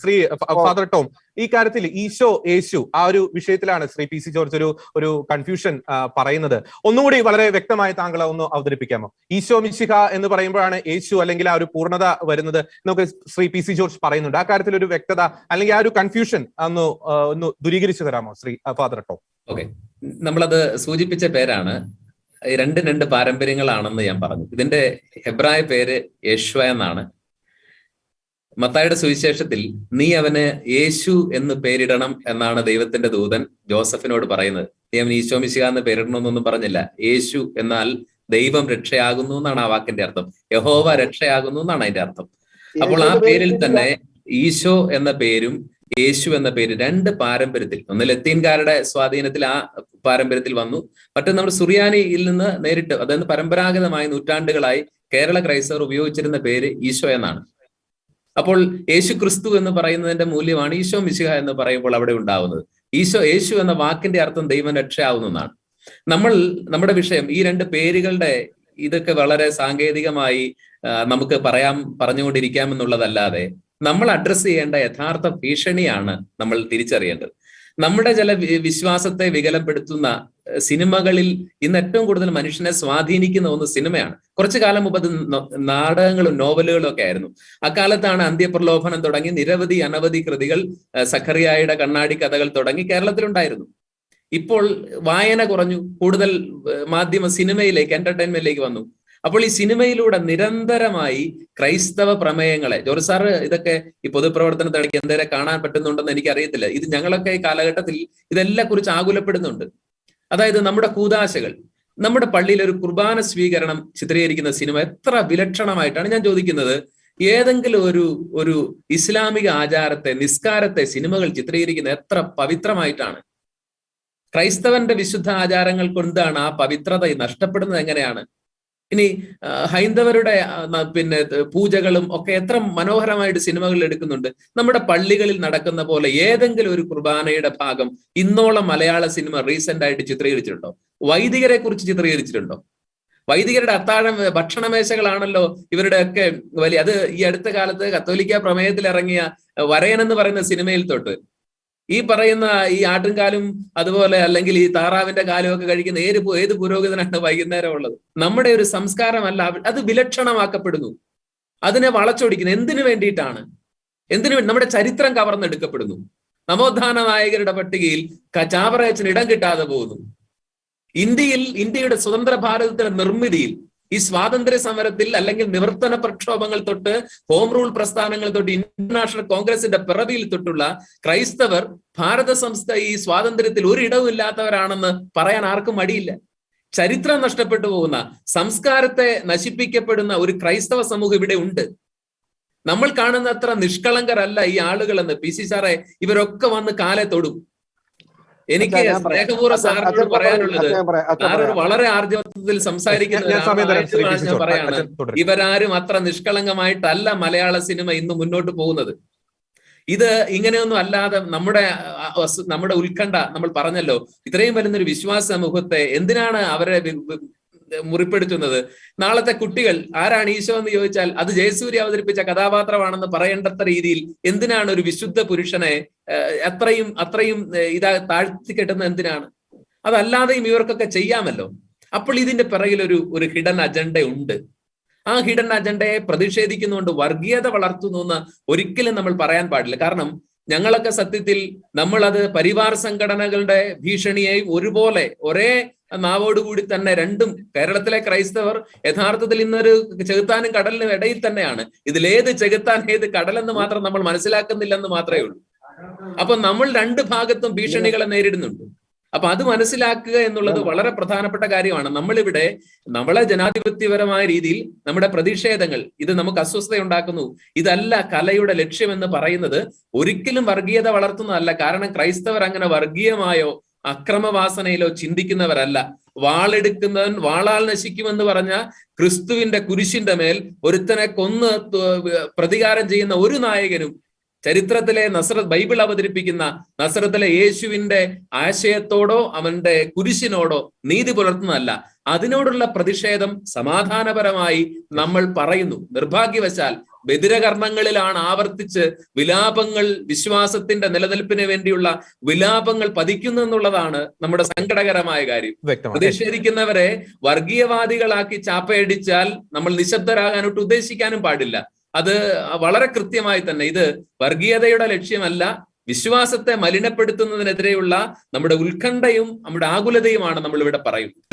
Shri father Tom ഈ കാര്യത്തിൽ ഈശോ യേശു ആ ഒരു വിഷയത്തിലാണ് ശ്രീ പി സി ജോർജ് ഒരു ഒരു കൺഫ്യൂഷൻ പറയുന്നത്. ഒന്നുകൂടി വളരെ വ്യക്തമായി താങ്കൾ ഒന്ന് അവതരിപ്പിക്കാമോ? ഈശോ മിശിഹ എന്ന് പറയുമ്പോഴാണ് യേശു അല്ലെങ്കിൽ ആ ഒരു പൂർണത വരുന്നത് എന്നൊക്കെ ശ്രീ പി സി ജോർജ് പറയുന്നുണ്ട്. ആ കാര്യത്തിൽ ഒരു വ്യക്തത അല്ലെങ്കിൽ ആ ഒരു കൺഫ്യൂഷൻ ഒന്ന് ഒന്ന് ദുരീകരിച്ചു തരാമോ ശ്രീ ഫാദർ ടോം? ഓക്കെ. നമ്മളത് സൂചിപ്പിച്ച പേരാണ്. ഈ രണ്ട് രണ്ട് പാരമ്പര്യങ്ങളാണെന്ന് ഞാൻ പറഞ്ഞു. ഇതിന്റെ ഹെബ്രായ പേര് യേശുവ എന്നാണ്. മത്തായുടെ സുവിശേഷത്തിൽ നീ അവന് യേശു എന്ന് പേരിടണം എന്നാണ് ദൈവത്തിന്റെ ദൂതൻ ജോസഫിനോട് പറയുന്നത്. നീ അവൻ ഈശോമിശിക എന്ന് പേരിടണമെന്നൊന്നും പറഞ്ഞില്ല. യേശു എന്നാൽ ദൈവം രക്ഷയാകുന്നു എന്നാണ് ആ വാക്കിന്റെ അർത്ഥം. യഹോവ രക്ഷയാകുന്നു എന്നാണ് അതിന്റെ അർത്ഥം. അപ്പോൾ ആ പേരിൽ തന്നെ ഈശോ എന്ന പേരും യേശു എന്ന പേര് രണ്ട് പാരമ്പര്യത്തിൽ ഒന്ന് ലത്തീൻകാരുടെ സ്വാധീനത്തിൽ ആ പാരമ്പര്യത്തിൽ വന്നു. മറ്റൊന്ന് നമ്മുടെ സുറിയാനിയിൽ നിന്ന് നേരിട്ട് അതായത് പരമ്പരാഗതമായി നൂറ്റാണ്ടുകളായി കേരള ക്രൈസ്തവർ ഉപയോഗിച്ചിരുന്ന പേര് ഈശോ എന്നാണ്. അപ്പോൾ യേശു ക്രിസ്തു എന്ന് പറയുന്നതിന്റെ മൂല്യമാണ് ഈശോ മിശിഹ എന്ന് പറയുമ്പോൾ അവിടെ ഉണ്ടാവുന്നത്. ഈശോ യേശു എന്ന വാക്കിന്റെ അർത്ഥം ദൈവം രക്ഷയാവുന്നതാണ് നമ്മൾ നമ്മുടെ വിഷയം ഈ രണ്ട് പേരുകളുടെ ഇതൊക്കെ വളരെ സാങ്കേതികമായി നമുക്ക് പറയാം പറഞ്ഞുകൊണ്ടിരിക്കാമെന്നുള്ളതല്ലാതെ നമ്മൾ അഡ്രസ്സ് ചെയ്യേണ്ട യഥാർത്ഥ ഭീഷണിയാണ് നമ്മൾ തിരിച്ചറിയേണ്ടത്. നമ്മുടെ ചില വിശ്വാസത്തെ വികലപ്പെടുത്തുന്ന സിനിമകളിൽ ഇന്ന് ഏറ്റവും കൂടുതൽ മനുഷ്യനെ സ്വാധീനിക്കുന്ന ഒന്ന് സിനിമയാണ്. കുറച്ചു കാലം മുമ്പ് അത് നാടകങ്ങളും നോവലുകളും ഒക്കെ ആയിരുന്നു. അക്കാലത്താണ് അന്ത്യപ്രലോഭനം തുടങ്ങി നിരവധി അനവധി കൃതികൾ സഖറിയായുടെ കണ്ണാടി കഥകൾ തുടങ്ങി കേരളത്തിലുണ്ടായിരുന്നു. ഇപ്പോൾ വായന കുറഞ്ഞു. കൂടുതൽ മാധ്യമ സിനിമയിലേക്ക് എന്റർടൈൻമെന്റിലേക്ക് വന്നു. അപ്പോൾ ഈ സിനിമയിലൂടെ നിരന്തരമായി ക്രൈസ്തവ പ്രമേയങ്ങളെ ജോർജ് സാറ് ഇതൊക്കെ ഈ പൊതുപ്രവർത്തനത്തിനിടയ്ക്ക് എന്തേരെ കാണാൻ പറ്റുന്നുണ്ടെന്ന് എനിക്ക് അറിയത്തില്ല ഇത് ഞങ്ങളൊക്കെ ഈ കാലഘട്ടത്തിൽ ഇതെല്ലാം കുറിച്ച് ആകുലപ്പെടുന്നുണ്ട്. അതായത് നമ്മുടെ കൂതാശകൾ നമ്മുടെ പള്ളിയിൽ ഒരു കുർബാന സ്വീകരണം ചിത്രീകരിക്കുന്ന സിനിമ എത്ര വിലക്ഷണമായിട്ടാണ് ഞാൻ ചോദിക്കുന്നത്. ഏതെങ്കിലും ഒരു ഒരു ഇസ്ലാമിക ആചാരത്തെ നിസ്കാരത്തെ സിനിമകൾ ചിത്രീകരിക്കുന്ന എത്ര പവിത്രമായിട്ടാണ്. ക്രൈസ്തവന്റെ വിശുദ്ധ ആചാരങ്ങൾ കൊണ്ടാണ് ആ പവിത്രത നഷ്ടപ്പെടുന്നത് എങ്ങനെയാണ്? ഇനി ഹൈന്ദവരുടെ പിന്നെ പൂജകളും ഒക്കെ എത്ര മനോഹരമായിട്ട് സിനിമകളിൽ എടുക്കുന്നുണ്ട്. നമ്മുടെ പള്ളികളിൽ നടക്കുന്ന പോലെ ഏതെങ്കിലും ഒരു കുർബാനയുടെ ഭാഗം ഇന്നോളം മലയാള സിനിമ റീസെന്റ് ആയിട്ട് ചിത്രീകരിച്ചിട്ടുണ്ടോ? വൈദികരെ കുറിച്ച് ചിത്രീകരിച്ചിട്ടുണ്ടോ? വൈദികരുടെ അത്താഴം ഭക്ഷണമേശകളാണല്ലോ ഇവരുടെ ഒക്കെ വലിയ അത് ഈ അടുത്ത കാലത്ത് കത്തോലിക്ക പ്രമേയത്തിൽ ഇറങ്ങിയ വരയൻ എന്ന് പറയുന്ന സിനിമയിൽ തൊട്ട് ഈ പറയുന്ന ഈ ആട്ടുംകാലും അതുപോലെ അല്ലെങ്കിൽ ഈ താറാവിന്റെ കാലും ഒക്കെ കഴിക്കുന്ന ഏത് ഏത് പുരോഗതിനാണ് വൈകുന്നേരം ഉള്ളത്? നമ്മുടെ ഒരു സംസ്കാരമല്ല അത് വിലക്ഷണമാക്കപ്പെടുന്നു. അതിനെ വളച്ചൊടിക്കുന്നു. എന്തിനു വേണ്ടിയിട്ടാണ്? എന്തിനു വേണ്ടി? നമ്മുടെ ചരിത്രം കവർന്നെടുക്കപ്പെടുന്നു. നവോത്ഥാന നായകരുടെ പട്ടികയിൽ ചാവറയച്ചന് ഇടം കിട്ടാതെ പോകുന്നു. ഇന്ത്യയിൽ ഇന്ത്യയുടെ സ്വതന്ത്ര ഭാരതത്തിന്റെ നിർമ്മിതിയിൽ ഈ സ്വാതന്ത്ര്യ സമരത്തിൽ അല്ലെങ്കിൽ നിവർത്തന പ്രക്ഷോഭങ്ങൾ തൊട്ട് ഹോം റൂൾ പ്രസ്ഥാനങ്ങൾ തൊട്ട് ഇന്റർനാഷണൽ കോൺഗ്രസിന്റെ പിറവിയിൽ തൊട്ടുള്ള ക്രൈസ്തവർ ഭാരത സംസ്ഥ ഈ സ്വാതന്ത്ര്യത്തിൽ ഒരിടവും ഇല്ലാത്തവരാണെന്ന് പറയാൻ ആർക്കും മടിയില്ല. ചരിത്രം നഷ്ടപ്പെട്ടു പോകുന്ന സംസ്കാരത്തെ നശിപ്പിക്കപ്പെടുന്ന ഒരു ക്രൈസ്തവ സമൂഹം ഇവിടെ ഉണ്ട്. നമ്മൾ കാണുന്ന അത്ര നിഷ്കളങ്കരല്ല ഈ ആളുകളെന്ന് പി സി സാറെ ഇവരൊക്കെ വന്ന് കാലെ തൊടും. എനിക്ക് സ്നേഹപൂർവ സാറിനോട് പറയാനുള്ളത് സാറൊരു വളരെ ആർജവത്തിൽ സംസാരിക്കുന്ന പറയാണ്. ഇവരാരും അത്ര നിഷ്കളങ്കമായിട്ടല്ല മലയാള സിനിമ ഇന്ന് മുന്നോട്ട് പോകുന്നത്. ഇത് ഇങ്ങനെയൊന്നും അല്ലാതെ നമ്മുടെ നമ്മുടെ ഉത്കണ്ഠ നമ്മൾ പറഞ്ഞല്ലോ ഇത്രയും വരുന്നൊരു വിശ്വാസ സമൂഹത്തെ എന്തിനാണ് അവരെ മുറിപ്പെടുത്തുന്നത്. നാളത്തെ കുട്ടികൾ ആരാണ് ഈശോ എന്ന് ചോദിച്ചാൽ അത് ജയസൂര്യ അവതരിപ്പിച്ച കഥാപാത്രമാണെന്ന് പറയേണ്ടത്ര രീതിയിൽ എന്തിനാണ് ഒരു വിശുദ്ധ പുരുഷനെ അത്രയും അത്രയും ഇതാ താഴ്ത്തി കെട്ടുന്നത് എന്തിനാണ്? അതല്ലാതെയും ഇവർക്കൊക്കെ ചെയ്യാമല്ലോ. അപ്പോൾ ഇതിന്റെ പിറകിൽ ഒരു ഒരു ഹിഡൻ അജണ്ട ഉണ്ട് ആ ഹിഡൻ അജണ്ടയെ പ്രതിഷേധിക്കുന്നുകൊണ്ട് വർഗീയത വളർത്തുന്നു എന്ന് ഒരിക്കലും നമ്മൾ പറയാൻ പാടില്ല. കാരണം ഞങ്ങളൊക്കെ സത്യത്തിൽ നമ്മളത് പരിവാർ സംഘടനകളുടെ ഭീഷണിയെയും ഒരുപോലെ ഒരേ നാവോടുകൂടി തന്നെ രണ്ടും കേരളത്തിലെ ക്രൈസ്തവർ യഥാർത്ഥത്തിൽ ഇന്നൊരു ചെകുത്താനും കടലിനും ഇടയിൽ തന്നെയാണ്. ഇതിലേത് ചെകുത്താൻ ഏത് കടലെന്ന് മാത്രം നമ്മൾ മനസ്സിലാക്കുന്നില്ലെന്ന് മാത്രമേ ഉള്ളൂ. അപ്പൊ നമ്മൾ രണ്ട് ഭാഗത്തും ഭീഷണികളെ നേരിടുന്നുണ്ട്. അപ്പൊ അത് മനസ്സിലാക്കുക എന്നുള്ളത് വളരെ പ്രധാനപ്പെട്ട കാര്യമാണ്. നമ്മളിവിടെ നമ്മളെ ജനാധിപത്യപരമായ രീതിയിൽ നമ്മുടെ പ്രതിഷേധങ്ങൾ ഇത് നമുക്ക് അസ്വസ്ഥത ഉണ്ടാക്കുന്നു. ഇതല്ല കലയുടെ ലക്ഷ്യമെന്ന് പറയുന്നത് ഒരിക്കലും വർഗീയത വളർത്തുന്നതല്ല. കാരണം ക്രൈസ്തവർ അങ്ങനെ വർഗീയമായോ അക്രമവാസനയിലോ ചിന്തിക്കുന്നവരല്ല. വാളെടുക്കുന്നവൻ വാളാൽ നശിക്കുമെന്ന് പറഞ്ഞ ക്രിസ്തുവിന്റെ കുരിശിന്റെ മേൽ ഒരുത്തനെ കൊന്ന് പ്രതികാരം ചെയ്യുന്ന ഒരു നായകനും ചരിത്രത്തിലെ നസ്രത്ത് ബൈബിൾ അവതരിപ്പിക്കുന്ന നസ്രത്തിലെ യേശുവിന്റെ ആശയത്തോടോ അവന്റെ കുരിശിനോടോ നീതി പുലർത്തുന്നതല്ല. അതിനോടുള്ള പ്രതിഷേധം സമാധാനപരമായി നമ്മൾ പറയുന്നു. നിർഭാഗ്യവശാൽ ബദിരകർണങ്ങളിലാണ് ആവർത്തിച്ച് വിലാപങ്ങൾ വിശ്വാസത്തിന്റെ നിലനിൽപ്പിന് വേണ്ടിയുള്ള വിലാപങ്ങൾ പതിക്കുന്നു എന്നുള്ളതാണ് നമ്മുടെ സങ്കടകരമായ കാര്യം. പ്രതിഷേധിക്കുന്നവരെ വർഗീയവാദികളാക്കി ചാപ്പയടിച്ചാൽ നമ്മൾ നിശബ്ദരാകാനൊട്ട് ഉദ്ദേശിക്കാനും പാടില്ല. അത് വളരെ കൃത്യമായി തന്നെ ഇത് വർഗീയതയുടെ ലക്ഷ്യമല്ല വിശ്വാസത്തെ മലിനപ്പെടുത്തുന്നതിനെതിരെയുള്ള നമ്മുടെ ഉത്കണ്ഠയും നമ്മുടെ ആകുലതയുമാണ് നമ്മൾ ഇവിടെ പറയുന്നത്.